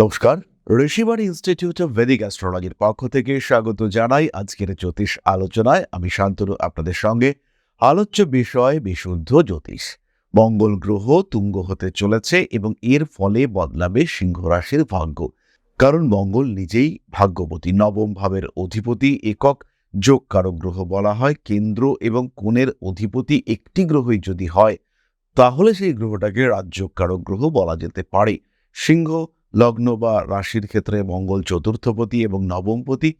নমস্কার। Rishibani institute of Vedic অ্যাস্ট্রোলজির পক্ষ থেকে স্বাগত জানাই আজকের জ্যোতিষ আলোচনায়। আমি শান্তনু, আপনাদের সঙ্গে। আলোচ্য বিষয়, বিশুদ্ধ জ্যোতিষ। মঙ্গল গ্রহ তুঙ্গ হতে চলেছে এবং এর ফলে বদলাবে সিংহ রাশির ভাগ্য। কারণ মঙ্গল নিজেই ভাগ্যবতী। নবম ভাবের অধিপতি একক। যোগ কারক গ্রহ বলা হয় কেন্দ্র এবং কোণের অধিপতি একটি গ্রহই যদি হয়, তাহলে সেই গ্রহটাকে রাজ্যকারক কারক গ্রহ বলা যেতে পারে। সিংহ লগ্ন বা রাশির ক্ষেত্রে মঙ্গল চতুর্থপতি এবং নবমপতি।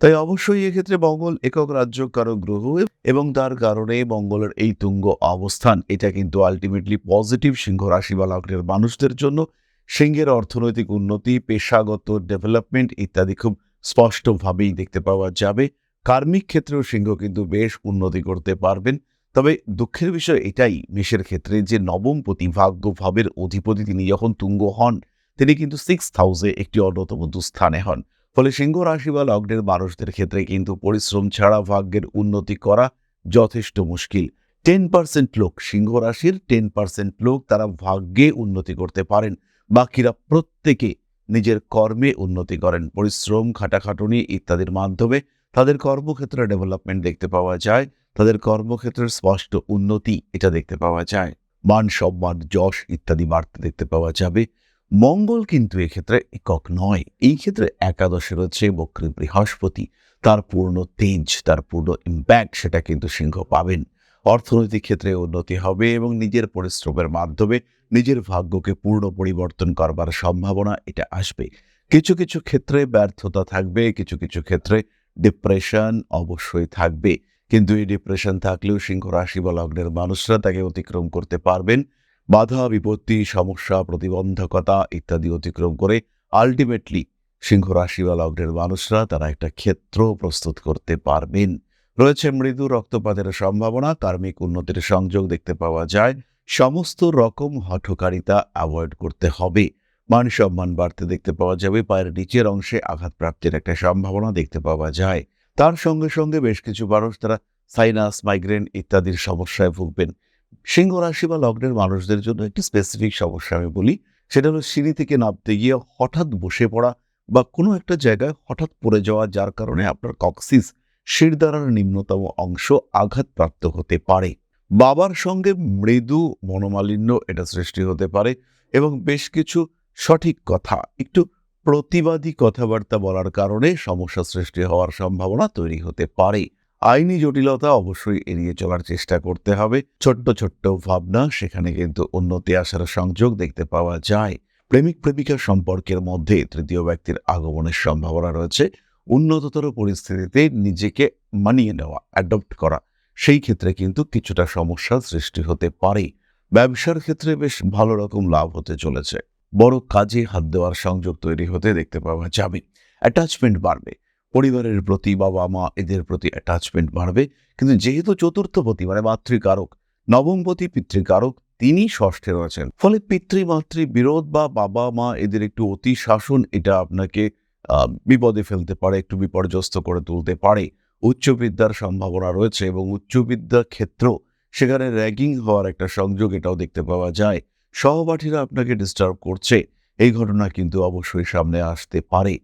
তাই অবশ্যই এক্ষেত্রে মঙ্গল একক রাজ্য কারক গ্রহ এবং তার কারণে মঙ্গলের এই তুঙ্গ অবস্থান, এটা কিন্তু আলটিমেটলি পজিটিভ সিংহ রাশি বা লগ্নের মানুষদের জন্য। সিংহের অর্থনৈতিক উন্নতি, পেশাগত ডেভেলপমেন্ট ইত্যাদি খুব স্পষ্টভাবেই দেখতে পাওয়া যাবে। কার্মিক ক্ষেত্রেও সিংহ কিন্তু বেশ উন্নতি করতে পারবেন। তবে দুঃখের বিষয় এটাই, মেষের ক্ষেত্রে যে নবমপতি ভাগ্য ভাবের অধিপতি তিনি যখন তুঙ্গ হন তিনি কিন্তু সিক্স হাউসে একটি অন্যতম দুস্থানে হন। ফলে সিংহ রাশি বা লগ্নের মানুষদের ক্ষেত্রে কিন্তু পরিশ্রম ছাড়া ভাগ্যের উন্নতি করা যথেষ্ট মুশকিল। টেন পার্সেন্ট লোক সিংহ রাশির টেন পার্সেন্ট লোক তারা ভাগ্যে উন্নতি করতে পারেন। বাকিরা প্রত্যেকে নিজের কর্মে উন্নতি করেন। পরিশ্রম, খাটাখাটুনি ইত্যাদির মাধ্যমে তাদের কর্মক্ষেত্রে ডেভেলপমেন্ট দেখতে পাওয়া যায়। তাদের কর্মক্ষেত্রের স্পষ্ট উন্নতি এটা দেখতে পাওয়া যায়। মান সম্মান, যশ ইত্যাদি বাড়তে দেখতে পাওয়া যাবে। মঙ্গল কিন্তু এক্ষেত্রে একক নয়। এই ক্ষেত্রে একাদশে রয়েছে বক্রী বৃহস্পতি। তার পূর্ণ তেজ, তার পূর্ণ ইম্প্যাক্ট সেটা কিন্তু সিংহ পাবেন। অর্থনৈতিক ক্ষেত্রে উন্নতি হবে এবং নিজের পরিশ্রমের মাধ্যমে নিজের ভাগ্যকে পূর্ণ পরিবর্তন করবার সম্ভাবনা এটা আসবে। কিছু কিছু ক্ষেত্রে ব্যর্থতা থাকবে, কিছু কিছু ক্ষেত্রে ডিপ্রেশন অবশ্যই থাকবে। কিন্তু এই ডিপ্রেশন থাকলেও সিংহ রাশি বা লগ্নের মানুষরা তাকে অতিক্রম করতে পারবেন। বাধা, বিপত্তি, সমস্যা, প্রতিবন্ধকতা ইত্যাদি অতিক্রম করে আলটিমেটলি সিংহ রাশি বা লগ্নের মানুষরা তারা একটা ক্ষেত্র প্রস্তুত করতে পারবেন। রয়েছে মৃদু রক্তপাতের সম্ভাবনা, কার্মিক উন্নতির সংযোগ দেখতে পাওয়া যায়। সমস্ত রকম হঠকারিতা অ্যাভয়েড করতে হবে। মান সম্মান বাড়তে দেখতে পাওয়া যাবে, পায়ের নিচের অংশে আঘাত প্রাপ্তির একটা সম্ভাবনা দেখতে পাওয়া যায়। তার সঙ্গে সঙ্গে বেশ কিছু মানুষ তারা সাইনাস মাইগ্রেন ইত্যাদির সমস্যায় ভুগবেন। সিংহ রাশি বা লগ্নের মানুষদের জন্য একটি স্পেসিফিক সমস্যা আমি বলি। সেটা হলো সিঁড়ি থেকে নামতে গিয়ে হঠাৎ বসে পড়া বা কোনো একটা জায়গায় হঠাৎ পড়ে যাওয়া, যার কারণে আপনার কক্সিস শিরদারার নিম্নতম অংশ আঘাতপ্রাপ্ত হতে পারে। বাবার সঙ্গে মৃদু মনোমালিন্য এটা সৃষ্টি হতে পারে এবং বেশ কিছু সঠিক কথা, একটু প্রতিবাদী কথাবার্তা বলার কারণে সমস্যা সৃষ্টি হওয়ার সম্ভাবনা তৈরি হতে পারে। আইনি জটিলতা অবশ্যই এড়িয়ে চলার চেষ্টা করতে হবে। ছোট্ট ছোট্ট ভাবনা সেখানে কিন্তু উন্নতি আসার সংযোগ দেখতে পাওয়া যায়। প্রেমিক, প্রেমিকা সম্পর্কের মধ্যে তৃতীয় ব্যক্তির আগমনের সম্ভাবনা রয়েছে। উন্নততর পরিস্থিতিতে নিজেকে মানিয়ে নেওয়া অ্যাডপ্ট করা, সেই ক্ষেত্রে কিন্তু কিছুটা সমস্যার সৃষ্টি হতে পারে। ব্যবসার ক্ষেত্রে বেশ ভালো রকম লাভ হতে চলেছে। বড় কাজে হাত দেওয়ার সংযোগ তৈরি হতে দেখতে পাওয়া যাবে। অ্যাটাচমেন্ট বাড়বে। পরিবারের প্রতি, বাবা মা এদের প্রতি অ্যাটাচমেন্ট বাড়বে। কিন্তু যেহেতু চতুর্থপতি মানে মাতৃকারক, নবমপতি, পিতৃকারক, তিনি ষষ্ঠে রয়েছেন। ফলে পিতৃমাতৃ বিরোধ বা বাবা মা এদের একটু অতি শাসন, এটা আপনাকে বিপদে ফেলতে পারে, একটু বিপর্যস্ত করে তুলতে পারে। উচ্চবিদ্যার সম্ভাবনা রয়েছে এবং উচ্চবিদ্যা ক্ষেত্র, সেখানে র্যাগিং হওয়ার একটা সংযোগ এটাও দেখতে পাওয়া যায়। সহপাঠীরা আপনাকে ডিস্টার্ব করছে, এই ঘটনা কিন্তু অবশ্যই সামনে আসতে পারে।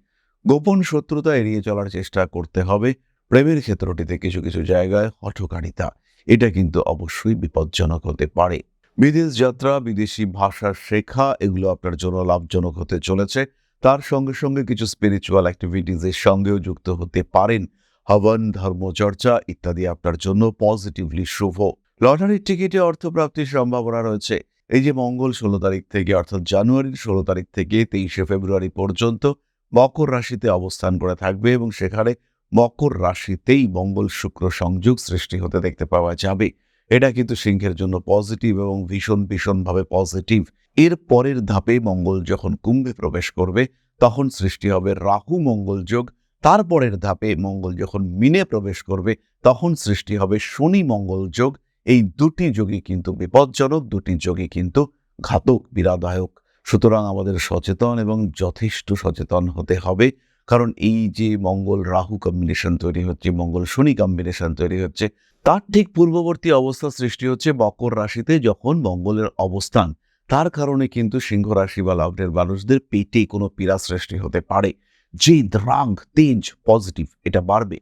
গোপন শত্রুতা এড়িয়ে চলার চেষ্টা করতে হবে। প্রেমের ক্ষেত্রটিতে কিছু কিছু জায়গায় হঠকারিতা, এটা কিন্তু অবশ্যই বিপজ্জনক হতে পারে। বিদেশ যাত্রা, বিদেশি ভাষা শেখা, এগুলো আপনার জন্য লাভজনক হতে চলেছে। তার সঙ্গে সঙ্গে কিছু স্পিরিচুয়াল অ্যাক্টিভিটিজের সঙ্গেও যুক্ত হতে পারেন। হবন ধর্মচর্চা ইত্যাদি আপনার জন্য পজিটিভলি শুভ। লটারির টিকিটে অর্থপ্রাপ্তির সম্ভাবনা রয়েছে। এই যে মঙ্গল ষোলো তারিখ থেকে, অর্থাৎ জানুয়ারির ষোলো তারিখ থেকে তেইশে ফেব্রুয়ারি পর্যন্ত মকর রাশিতে অবস্থান করে থাকবে এবং সেখানে মকর রাশিতেই মঙ্গল শুক্র সংযোগ সৃষ্টি হতে দেখতে পাওয়া যাবে। এটা কিন্তু সিংহের জন্য পজিটিভ এবং ভীষণ ভীষণভাবে পজিটিভ এর পরের ধাপে মঙ্গল যখন কুম্ভে প্রবেশ করবে, তখন সৃষ্টি হবে রাহু মঙ্গল যোগ। তারপরের ধাপে মঙ্গল যখন মিনে প্রবেশ করবে, তখন সৃষ্টি হবে শনি মঙ্গল যোগ। এই দুটি যোগই কিন্তু বিপজ্জনক, দুটি যোগই কিন্তু ঘাতক, বিরাদায়ক। সুতরাং আমাদের সচেতন এবং যথেষ্ট সচেতন হতে হবে। কারণ এই যে মঙ্গল রাহু কম্বিনেশন তৈরি হচ্ছে, মঙ্গল শনি কম্বিনেশন তৈরি হচ্ছে, তার ঠিক পূর্ববর্তী অবস্থা সৃষ্টি হচ্ছে মকর রাশিতে যখন মঙ্গলের অবস্থান। তার কারণে কিন্তু সিংহ রাশি বা লগ্নের মানুষদের পেটে কোনো পীড়া সৃষ্টি হতে পারে। যে রাং, তেজ পজিটিভ এটা বাড়বে।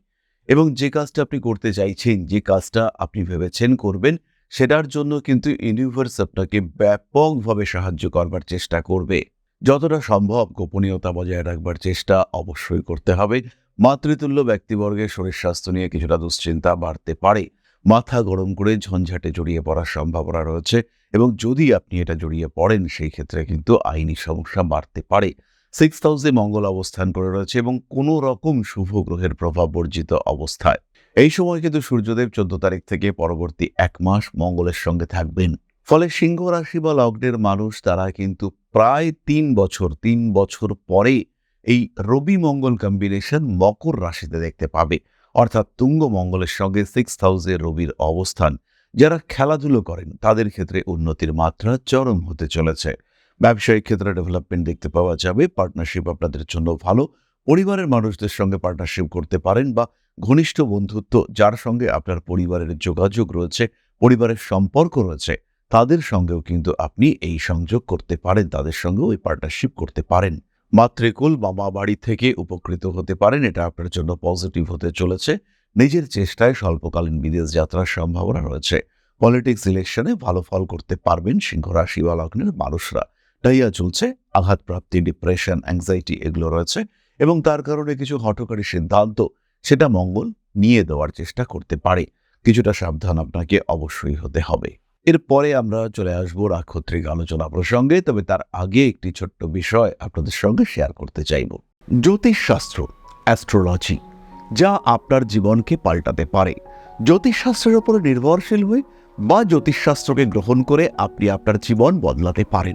এবং যে কাজটা আপনি করতে চাইছেন, যে কাজটা আপনি ভেবেছেন করবেন সেটার জন্য কিন্তু ইউনিভার্স আপনাকে ব্যাপকভাবে সাহায্য করবার চেষ্টা করবে। যতটা সম্ভব গোপনীয়তা বজায় রাখবার চেষ্টা অবশ্যই করতে হবে। মাতৃতুল্য ব্যক্তিবর্গের শরীর স্বাস্থ্য নিয়ে কিছুটা দুশ্চিন্তা বাড়তে পারে। মাথা গরম করে ঝঞ্ঝাটে জড়িয়ে পড়ার সম্ভাবনা রয়েছে এবং যদি আপনি এটা জড়িয়ে পড়েন, সেই ক্ষেত্রে কিন্তু আইনি সমস্যা বাড়তে পারে। সিক্স হাউসে মঙ্গল অবস্থান করে রয়েছে এবং কোনো রকম শুভ গ্রহের প্রভাব বর্জিত অবস্থায়। এই সময় কিন্তু সূর্যদেব চোদ্দ তারিখ থেকে পরবর্তী এক মাস মঙ্গলের সঙ্গে থাকবেন। ফলে সিংহ রাশি বা লগ্নের মানুষ তারা কিন্তু প্রায় তিন বছর তিন বছর পরে এই রবি মঙ্গল কম্বিনেশন মকর রাশিতে দেখতে পাবে। অর্থাৎ তুঙ্গ মঙ্গলের সঙ্গে সিক্স হাউসে রবির অবস্থান। যারা খেলাধুলো করেন, তাদের ক্ষেত্রে উন্নতির মাত্রা চরম হতে চলেছে। ব্যবসায়িক ক্ষেত্রে ডেভেলপমেন্ট দেখতে পাওয়া যাবে পার্টনারশিপ আপনাদের জন্য ভালো। পরিবারের মানুষদের সঙ্গে পার্টনারশিপ করতে পারেন বা ঘনিষ্ঠ বন্ধুত্ব যার সঙ্গে আপনার পরিবারের যোগাযোগ রয়েছে, পরিবারের সম্পর্ক রয়েছে, তাদের সঙ্গেও কিন্তু আপনি এই সংযোগ করতে পারেন, তাদের সঙ্গেও এই পার্টনারশিপ করতে পারেন। মাতৃকুল মামা বাড়ি থেকে উপকৃত হতে পারেন, এটা আপনার জন্য পজিটিভ হতে চলেছে। নিজের চেষ্টায় স্বল্পকালীন বিদেশ যাত্রার সম্ভাবনা রয়েছে। পলিটিক্স ইলেকশনে ভালো ফল করতে পারবেন সিংহ রাশি বা লগ্নের মানুষরা। ডাইয়া চলছে আঘাতপ্রাপ্তি ডিপ্রেশন অ্যাংজাইটি এগুলো রয়েছে এবং তার কারণে কিছু হঠকারী সিদ্ধান্ত সেটা মঙ্গল নিয়ে দেওয়ার চেষ্টা করতে পারে। কিছুটা সাবধান আপনাকে অবশ্যই হতে হবে। এরপরে আমরা চলে আসব রাক্ষত্রিক আলোচনা প্রসঙ্গে, তবে তার আগে একটি ছোট্ট বিষয় আপনাদের সঙ্গে শেয়ার করতে চাইব। জ্যোতিষশাস্ত্র অ্যাস্ট্রোলজি যা আপনার জীবনকে পাল্টাতে পারে। জ্যোতিষশাস্ত্রের উপর নির্ভরশীল হয়ে বা জ্যোতিষশাস্ত্রকে গ্রহণ করে আপনি আপনার জীবন বদলাতে পারেন।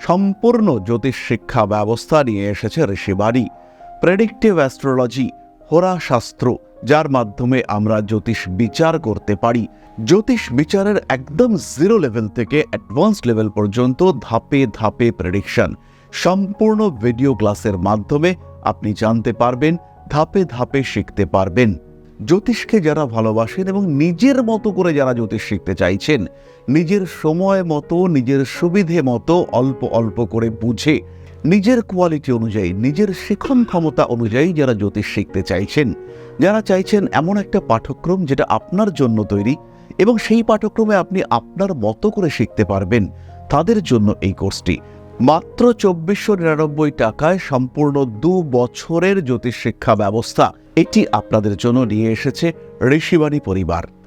সম্পূর্ণ জ্যোতিষ শিক্ষা ব্যবস্থা নিয়ে এসেছে ঋষিবাণী। প্রেডিক্টিভ অ্যাস্ট্রোলজি হোরাশাস্ত্র যার মাধ্যমে আমরা জ্যোতিষ বিচার করতে পারি। জ্যোতিষ বিচারের একদম জিরো লেভেল থেকে অ্যাডভান্স লেভেল পর্যন্ত ধাপে ধাপে প্রেডিকশন সম্পূর্ণ ভিডিও ক্লাসের মাধ্যমে আপনি জানতে পারবেন, ধাপে ধাপে শিখতে পারবেন। জ্যোতিষকে যারা ভালোবাসেন এবং নিজের মতো করে যারা জ্যোতিষ শিখতে চাইছেন নিজের সময় মতো, নিজের সুবিধে মতো অল্প অল্প করে বুঝে, নিজের কোয়ালিটি অনুযায়ী, নিজের শিখন ক্ষমতা অনুযায়ী যারা জ্যোতিষ শিখতে চাইছেন, যারা চাইছেন এমন একটা পাঠ্যক্রম যেটা আপনার জন্য তৈরি এবং সেই পাঠ্যক্রমে আপনি আপনার মতো করে শিখতে পারবেন, তাদের জন্য এই কোর্সটি। মাত্র চব্বিশশো নিরানব্বই টাকায় সম্পূর্ণ দু বছরের জ্যোতিষ শিক্ষা ব্যবস্থা, এটি আপনাদের জন্য নিয়ে এসেছে ঋষিবাণী পরিবার।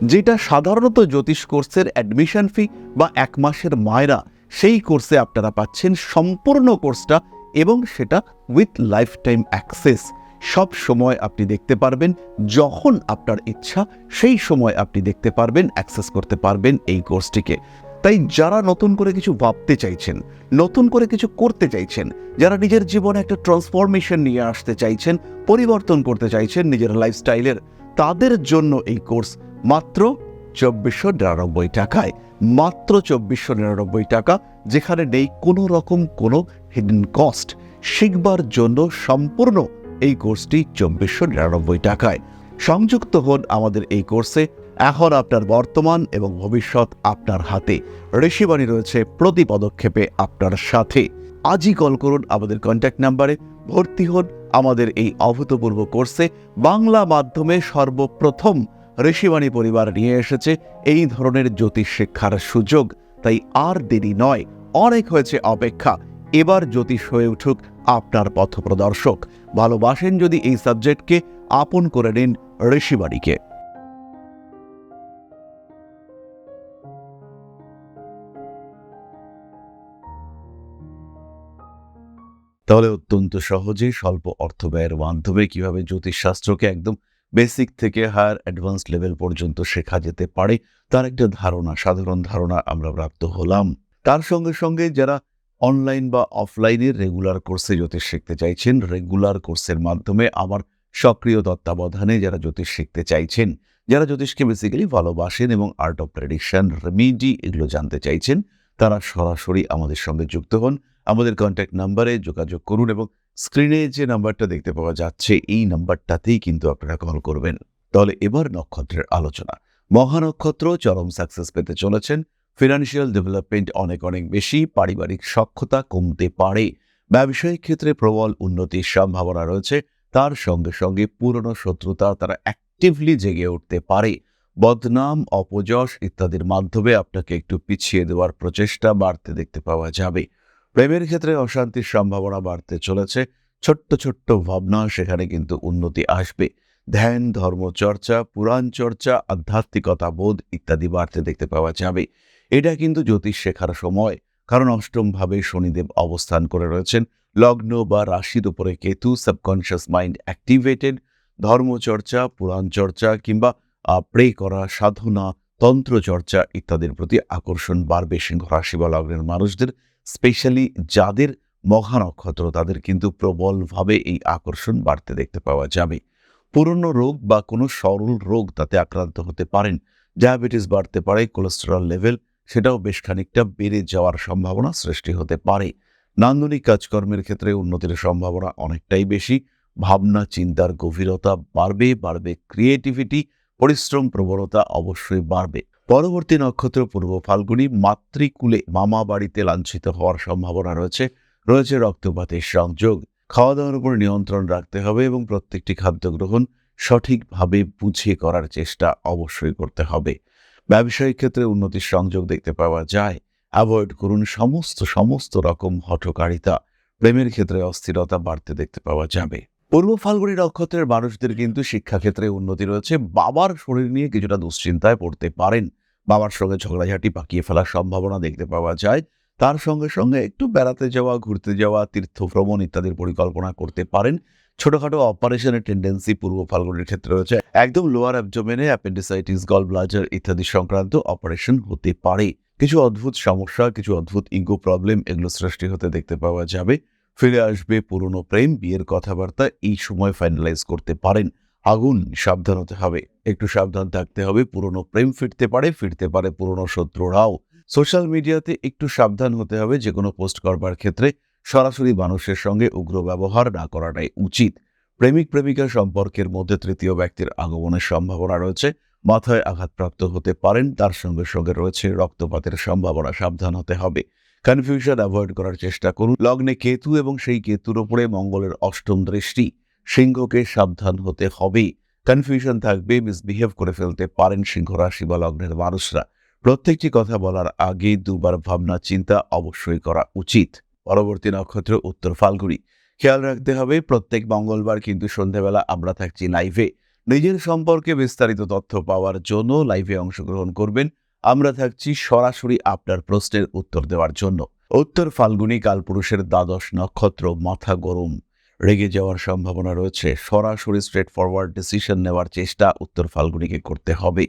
যেটা সাধারণত জ্যোতিষ কোর্সের অ্যাডমিশন ফি বা এক মাসের মায়রা, সেই কোর্সে আপনারা পাচ্ছেন সম্পূর্ণ কোর্সটা এবং সেটা উইথ লাইফ টাইম অ্যাক্সেস সব সময় আপনি দেখতে পারবেন, যখন আপনার ইচ্ছা, সেই সময় আপনি দেখতে পারবেন অ্যাক্সেস করতে পারবেন এই কোর্সটিকে তাই যারা নতুন করে কিছু ভাবতে চাইছেন, নতুন করে কিছু করতে চাইছেন, যারা নিজের জীবনে একটা ট্রান্সফরমেশন নিয়ে আসতে চাইছেন, পরিবর্তন করতে চাইছেন নিজের লাইফস্টাইলের তাদের জন্য এই কোর্স মাত্র চব্বিশশো নিরানব্বই টাকায়, মাত্র চব্বিশশো নিরানব্বই টাকা, যেখানে নেই কোনো রকম কোনো হিডেন কস্ট শিখবার জন্য সম্পূর্ণ এই কোর্সটি চব্বিশশো নিরানব্বই টাকায়। সংযুক্ত হন আমাদের এই কোর্সে। এখন আপনার বর্তমান এবং ভবিষ্যৎ আপনার হাতে। ঋষিবাণী রয়েছে প্রতি পদক্ষেপে আপনার সাথে। আজই কল করুন আমাদের কন্ট্যাক্ট নাম্বারে ভর্তি হন আমাদের এই অভূতপূর্ব কোর্সে বাংলা মাধ্যমে সর্বপ্রথম ঋষিবাণী পরিবার নিয়ে এসেছে এই ধরনের জ্যোতিষ শিক্ষার সুযোগ। তাই আর দেরি নয়, অনেক হয়েছে অপেক্ষা। এবার জ্যোতিষ হয়ে উঠুক আপনার পথপ্রদর্শক। ভালোবাসেন যদি এই সাবজেক্টকে, আপন করে নিন ঋষিবাণীকে। তাহলে অত্যন্ত সহজে স্বল্প অর্থ ব্যয়ের মাধ্যমে কীভাবে জ্যোতিষশাস্ত্রকে একদম বেসিক থেকে হায়ার অ্যাডভান্স লেভেল পর্যন্ত শেখা যেতে পারে, তার একটা ধারণা, সাধারণ ধারণা আমরা প্রাপ্ত হলাম। তার সঙ্গে সঙ্গে যারা অনলাইন বা অফলাইনে রেগুলার কোর্সে জ্যোতিষ শিখতে চাইছেন রেগুলার কোর্সের মাধ্যমে আমার সক্রিয় তত্ত্বাবধানে যারা জ্যোতিষ শিখতে চাইছেন, যারা জ্যোতিষকে বেসিক্যালি ভালোবাসেন এবং আর্ট অফ প্রেডিকশন রেমিডি এগুলো জানতে চাইছেন তারা সরাসরি আমাদের সঙ্গে যুক্ত হন। আমাদের কন্ট্যাক্ট নাম্বারে যোগাযোগ করুন এবং স্ক্রিনে যে নাম্বারটা দেখতে পাওয়া যাচ্ছে, এই নাম্বারটাতেই কিন্তু আপনারা কল করবেন। তাহলে এবার নক্ষত্রের আলোচনা। মহানক্ষত্র চরম সাকসেস পেতে চলেছেন। ফিনান্সিয়াল ডেভেলপমেন্ট অনেক অনেক বেশি, পারিবারিক সক্ষতা কমতে পারে। ব্যবসায়িক ক্ষেত্রে প্রবল উন্নতির সম্ভাবনা রয়েছে। তার সঙ্গে সঙ্গে পুরনো শত্রুতা তারা অ্যাক্টিভলি জেগে উঠতে পারে। বদনাম, অপযশ ইত্যাদির মাধ্যমে আপনাকে একটু পিছিয়ে দেওয়ার প্রচেষ্টা বাড়তে দেখতে পাওয়া যাবে। প্রেমের ক্ষেত্রে অশান্তির সম্ভাবনা বাড়তে চলেছে। ছোট্ট ছোট্ট ভাবনা সেখানে কিন্তু উন্নতি আসবে। ধ্যান ধর্মচর্চা পুরাণ চর্চা, আধ্যাত্মিকতা, বোধ ইত্যাদি বাড়তে দেখতে পাওয়া যাবে। এটা কিন্তু জ্যোতিষ শেখার সময়। কারণ অষ্টমভাবে শনিদেব অবস্থান করে রয়েছেন। লগ্ন বা রাশির উপরে কেতু সাবকনশিয়াস মাইন্ড অ্যাক্টিভেটেড ধর্মচর্চা পুরাণ চর্চা কিংবা প্রে করা, সাধনা তন্ত্র চর্চা ইত্যাদির প্রতি আকর্ষণ বাড়বে, সিংহ রাশি বা লগ্নের মানুষদের, স্পেশালি যাদের মঘা নক্ষত্র, তাদের কিন্তু প্রবলভাবে এই আকর্ষণ বাড়তে দেখতে পাওয়া যাবে। পুরনো রোগ বা কোনো সরল রোগ তাতে আক্রান্ত হতে পারেন। ডায়াবেটিস বাড়তে পারে কোলেস্টেরল লেভেল সেটাও বেশ খানিকটা বেড়ে যাওয়ার সম্ভাবনা সৃষ্টি হতে পারে। নান্দনিক কাজকর্মের ক্ষেত্রে উন্নতির সম্ভাবনা অনেকটাই বেশি। ভাবনা, চিন্তার গভীরতা বাড়বে বাড়বে ক্রিয়েটিভিটি পরিশ্রম প্রবণতা অবশ্যই বাড়বে। পরবর্তী নক্ষত্র পূর্ব ফাল্গুনি মাতৃকুলে মামা বাড়িতে লাঞ্ছিত হওয়ার সম্ভাবনা রয়েছে। রয়েছে রক্তপাতের সংযোগ। খাওয়া দাওয়ার উপর নিয়ন্ত্রণ রাখতে হবে এবং প্রত্যেকটি খাদ্য গ্রহণ সঠিকভাবে বুঝিয়ে করার চেষ্টা অবশ্যই করতে হবে। ব্যবসায়িক ক্ষেত্রে উন্নতির সংযোগ দেখতে পাওয়া যায়। অ্যাভয়েড করুন সমস্ত সমস্ত রকম হঠকারিতা। প্রেমের ক্ষেত্রে অস্থিরতা বাড়তে দেখতে পাওয়া যাবে। পূর্ব ফাল্গুনি নক্ষত্রের মানুষদের কিন্তু শিক্ষাক্ষেত্রে উন্নতি রয়েছে। বাবার শরীর নিয়ে কিছুটা দুশ্চিন্তায় পড়তে পারেন। বাবার সঙ্গে ঝগড়াঝাটি পাকিয়ে ফেলার সম্ভাবনা দেখতে পাওয়া যায়। তার সঙ্গে সঙ্গে একটু বেড়াতে যাওয়া, ঘুরতে যাওয়া তীর্থ ভ্রমণ ইত্যাদির পরিকল্পনা করতে পারেন। ছোটখাটো অপারেশনের টেন্ডেন্সি পূর্ব ফাল্গুনের ক্ষেত্রে রয়েছে। একদম লোয়ার অ্যাবজোমেনে অ্যাপেন্ডিসাইটিস গল ব্লাজার ইত্যাদি সংক্রান্ত অপারেশন হতে পারে। কিছু অদ্ভুত সমস্যা, কিছু অদ্ভুত ইগো প্রবলেম এগুলো সৃষ্টি হতে দেখতে পাওয়া যাবে। ফিরে আসবে। পুরনো প্রেম, বিয়ের কথাবার্তা এই সময় ফাইনালাইজ করতে পারেন। আগুন, সাবধান হতে হবে। একটু সাবধান থাকতে হবে। পুরনো প্রেম ফিরতে পারে ফিরতে পারে পুরনো শত্রুরাও। সোশ্যাল মিডিয়াতে একটু সাবধান হতে হবে। যে কোনো পোস্ট করবার ক্ষেত্রে সরাসরি মানুষের সঙ্গে উগ্র ব্যবহার না করাটাই উচিত। প্রেমিক, প্রেমিকা সম্পর্কের মধ্যে তৃতীয় ব্যক্তির আগমনের সম্ভাবনা রয়েছে। মাথায় আঘাতপ্রাপ্ত হতে পারেন। তার সঙ্গে সঙ্গে রয়েছে রক্তপাতের সম্ভাবনা। সাবধান হতে হবে। কনফিউশন অ্যাভয়েড করার চেষ্টা করুন। লগ্নে কেতু এবং সেই কেতুর ওপরে মঙ্গলের অষ্টম দৃষ্টি। সিংহকে সাবধান হতে হবে কনফিউশন থাকবে মিসবিহেভ করে ফেলতে পারেন সিংহ রাশি বা লগ্নের মানুষরা। প্রত্যেকটি কথা বলার আগে দুবার ভাবনা, চিন্তা অবশ্যই করা উচিত। পরবর্তী নক্ষত্র, উত্তর ফাল্গুনি। খেয়াল রাখতে হবে, প্রত্যেক মঙ্গলবার কিন্তু সন্ধ্যাবেলা আমরা থাকছি লাইভে নিজের সম্পর্কে বিস্তারিত তথ্য পাওয়ার জন্য লাইভে অংশগ্রহণ করবেন। আমরা থাকছি সরাসরি আপনার প্রশ্নের উত্তর দেওয়ার জন্য। উত্তর ফাল্গুনি কালপুরুষের দ্বাদশ নক্ষত্র মাথা গরম। রেগে যাওয়ার সম্ভাবনা রয়েছে। সরাসরি স্ট্রেট ফরওয়ার্ড ডিসিশন নেওয়ার চেষ্টা উত্তর ফাল্গুনিকে করতে হবে।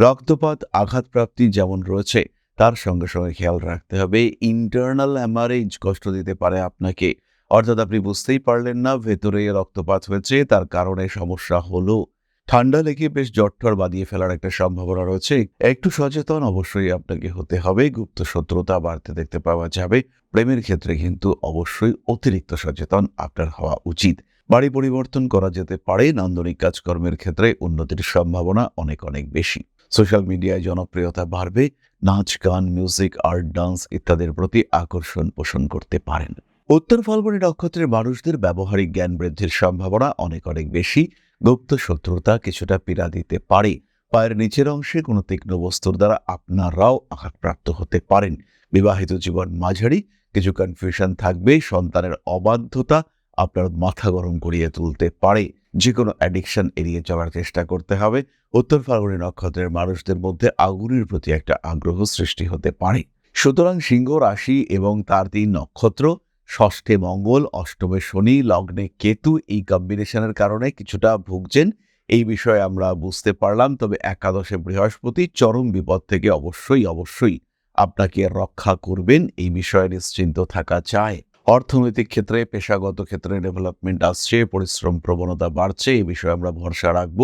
রক্তপাত, আঘাতপ্রাপ্তি যেমন রয়েছে, তার সঙ্গে সঙ্গে খেয়াল রাখতে হবে। ইন্টারনাল হ্যামারেজ কষ্ট দিতে পারে আপনাকে। অর্থাৎ আপনি বুঝতেই পারলেন না ভেতরে রক্তপাত হয়েছে, তার কারণে সমস্যা হলো। ঠান্ডা লেগে বেশ জট্টর বাঁধিয়ে ফেলার একটা সম্ভাবনা রয়েছে। একটু সচেতন অবশ্যই আপনাকে হতে হবে। গুপ্ত শত্রুতা বাড়তে দেখতে পাওয়া যাবে। প্রেমের ক্ষেত্রে কিন্তু অবশ্যই অতিরিক্ত সচেতন আপনার হওয়া উচিত। বাড়ি পরিবর্তন করা যেতে পারে। নান্দনিক কাজকর্মের ক্ষেত্রে উন্নতির সম্ভাবনা অনেক অনেক বেশি। সোশ্যাল মিডিয়ায় জনপ্রিয়তা বাড়বে। নাচ, গান, মিউজিক, আর্ট, ডান্স ইত্যাদির প্রতি আকর্ষণ পোষণ করতে পারেন। উত্তর ফাল্গুনী নক্ষত্রের মানুষদের ব্যবহারিক জ্ঞান বৃদ্ধির সম্ভাবনা অনেক অনেক বেশি। গুপ্ত শত্রুতা কিছুটা পীড়া দিতে পারে। পায়ের নিচের অংশে কোনো তীক্ষ্ণ বস্তুর দ্বারা আপনারাও আঘাতপ্রাপ্ত হতে পারেন। বিবাহিত জীবন মাঝারি, কিছু কনফিউশন থাকবে, সন্তানের অবাধ্যতা আপনার মাথা গরম করিয়ে তুলতে পারে। যে কোনো অ্যাডিকশন এড়িয়ে চলার চেষ্টা করতে হবে। উত্তর ফাল্গুনী নক্ষত্রের মানুষদের মধ্যে আগুনের প্রতি একটা আগ্রহ সৃষ্টি হতে পারে। সুতরাং সিংহ রাশি এবং তার তিন নক্ষত্র ষষ্ঠে মঙ্গল, অষ্টমে শনি, লগ্নে কেতু এই কম্বিনেশনের কারণে কিছুটা ভুগছেন। এই বিষয়ে আমরা বুঝতে পারলাম, তবে একাদশে বৃহস্পতি চরম বিপদ থেকে অবশ্যই অবশ্যই আপনাকে রক্ষা করবেন। এই বিষয়ে নিশ্চিন্ত থাকা চায় অর্থনৈতিক ক্ষেত্রে, পেশাগত ক্ষেত্রে ডেভেলপমেন্ট আসছে, পরিশ্রম প্রবণতা বাড়ছে, এই বিষয়ে আমরা ভরসা রাখব।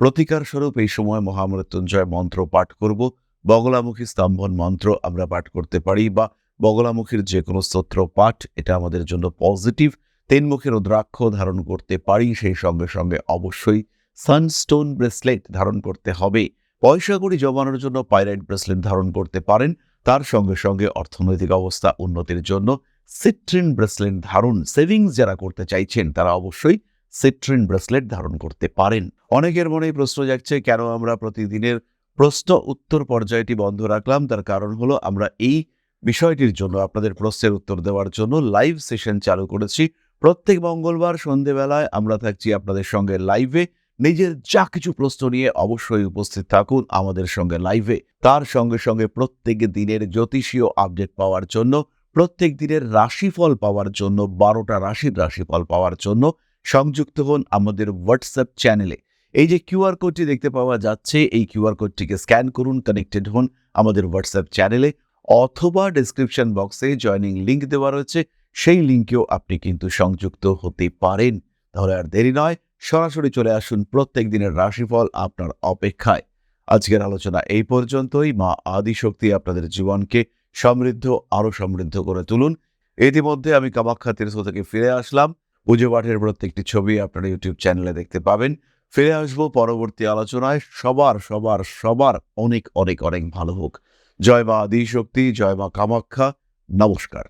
প্রতিকার স্বরূপ এই সময় মহামৃত্যুঞ্জয় মন্ত্র পাঠ করব। বগলামুখী স্তম্ভন মন্ত্র আমরা পাঠ করতে পারি বা বগলামুখীর যে কোনো স্তোত্র পাঠ, এটা আমাদের জন্য পজিটিভ তিনমুখী রুদ্রাক্ষ ধারণ করতে পারি, সেই সঙ্গে সঙ্গে অবশ্যই সানস্টোন ব্রেসলেট ধারণ করতে হবে। পয়সা কড়ি জমানোর জন্য পাইরাইট ব্রেসলেট ধারণ করতে পারেন। তার সঙ্গে সঙ্গে অর্থনৈতিক অবস্থা উন্নতির জন্য সিট্রিন ব্রেসলেট ধারণ সেভিংস যারা করতে চাইছেন, তারা অবশ্যই সিট্রিন ব্রেসলেট ধারণ করতে পারেন। অনেকের মনেই প্রশ্ন যাচ্ছে কেন আমরা প্রতিদিনের প্রশ্ন উত্তর পর্যায়টি বন্ধ রাখলাম? তার কারণ হলো, আমরা এই বিষয়টির জন্য, আপনাদের প্রশ্নের উত্তর দেওয়ার জন্য লাইভ সেশন চালু করেছি। প্রত্যেক মঙ্গলবার সন্ধেবেলায় আমরা থাকছি আপনাদের সঙ্গে লাইভে নিজের যা কিছু প্রশ্ন নিয়ে অবশ্যই উপস্থিত থাকুন আমাদের সঙ্গে লাইভে তার সঙ্গে সঙ্গে প্রত্যেক দিনের জ্যোতিষীয় আপডেট পাওয়ার জন্য, প্রত্যেক দিনের রাশিফল পাওয়ার জন্য, বারোটা রাশির রাশিফল পাওয়ার জন্য সংযুক্ত হন আমাদের হোয়াটসঅ্যাপ চ্যানেলে এই যে কিউআর কোডটি দেখতে পাওয়া যাচ্ছে, এই কিউআর কোডটিকে স্ক্যান করুন কানেক্টেড হন আমাদের হোয়াটসঅ্যাপ চ্যানেলে অথবা ডেসক্রিপশন বক্সে জয়নিং লিংক দেওয়া রয়েছে, সেই লিঙ্কেও আপনি কিন্তু সংযুক্ত হতে পারেন। তাহলে আর দেরি নয়, সরাসরি চলে আসুন প্রত্যেক দিনের রাশিফল আপনার অপেক্ষায়। আজকের আলোচনা এই পর্যন্তই। মা আদিশক্তি আপনাদের জীবনকে সমৃদ্ধ, আরও সমৃদ্ধ করে তুলুন। ইতিমধ্যে আমি কামাখ্যা তীর্থ থেকে ফিরে আসলাম। পুজো পাঠের প্রত্যেকটি ছবি আপনারা ইউটিউব চ্যানেলে দেখতে পাবেন। ফিরে আসব পরবর্তী আলোচনায়। সবার সবার সবার অনেক অনেক অনেক ভালো হোক। জয় মা আদিশক্তি জয় মা কামাখ্যা নমস্কার।